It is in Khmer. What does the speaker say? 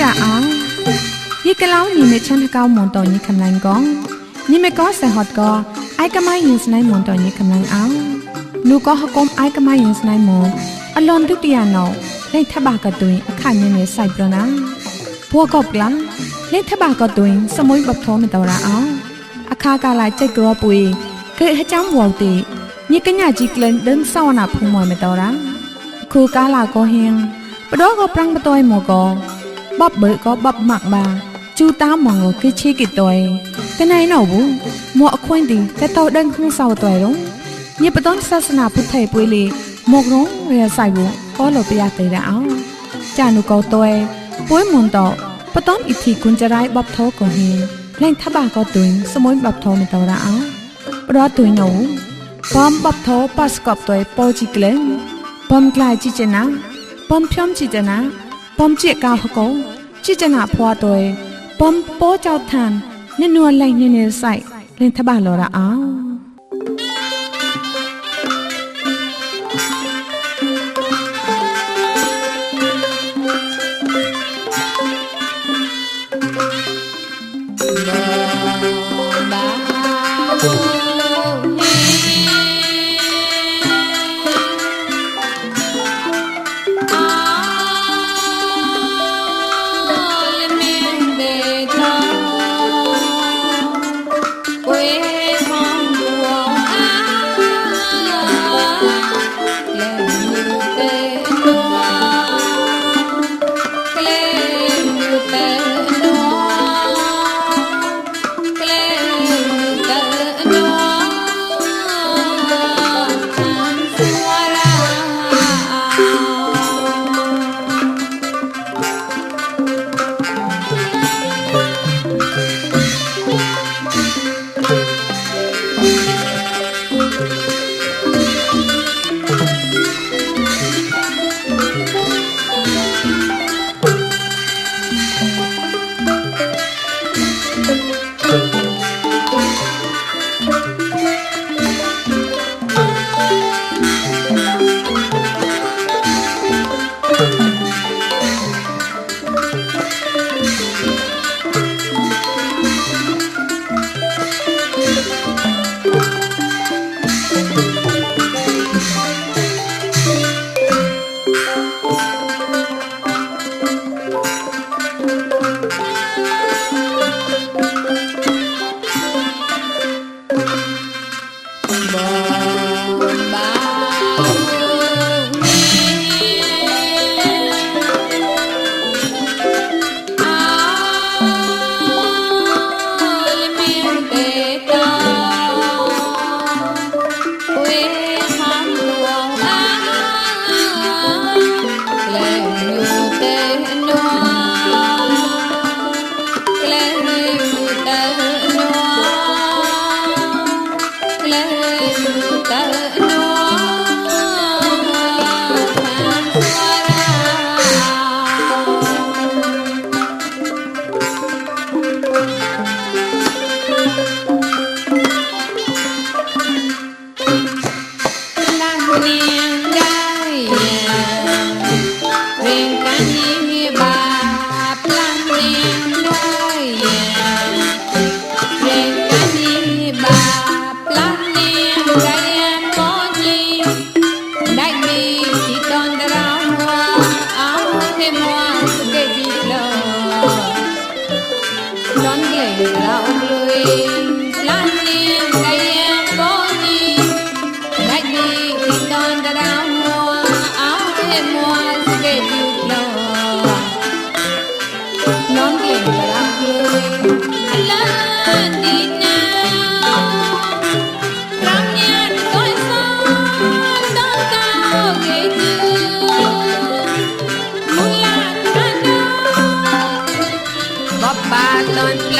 រអោយីកឡោញីមេឆាន់កៅមនតញីកំឡាញ់កងញីមេក៏សែហត់ក៏ឯកម៉ៃយិនស្នៃមនតញីកំឡាញ់អោនូក៏ហកុំឯកម៉ៃយិនស្នៃមនអលនទុតិយាណោលេថបាកតុយအခញញេសៃប្រណាพวกกบลังเล่นทบาก็ตุยสมุยบับโทมตอราเอาอาคากาลายใจกลัวปุยเกยให้จ้ำวาวตีញីកញ្ញាជីក្លែងដឹងសវណាភូមិមកតរ៉ាគូកាឡាក៏ហៀងបដក៏ប្រាំងបតយមកក៏ បបើក៏បបម៉ាក់បាជូតាមងគេឈីគីតយតែណៃណោវមកអខ្វែងទីតែតោដឹងក្នុងសៅតយរងញាបតនសាសនាពុទ្ធិពុយលីមករងរះសៃវក៏លោប្រះតែរអោចានុកោតយពុយមន្តបតនអ៊ីធីគុនចរៃបបធោក៏ហេលែងថាបាក៏ទុញសមុញបបធោមិនតរអោប្រទុញណោបំបបធោប៉ស្កបតយពោជីក្លែងបំក្លាយជីចណាបំភ្យំជីចណា បំជាកោហកោជីចណាភွားតយបំពោចោឋានញនួលៃញនេសៃលេងថបាលោរអោ ក London.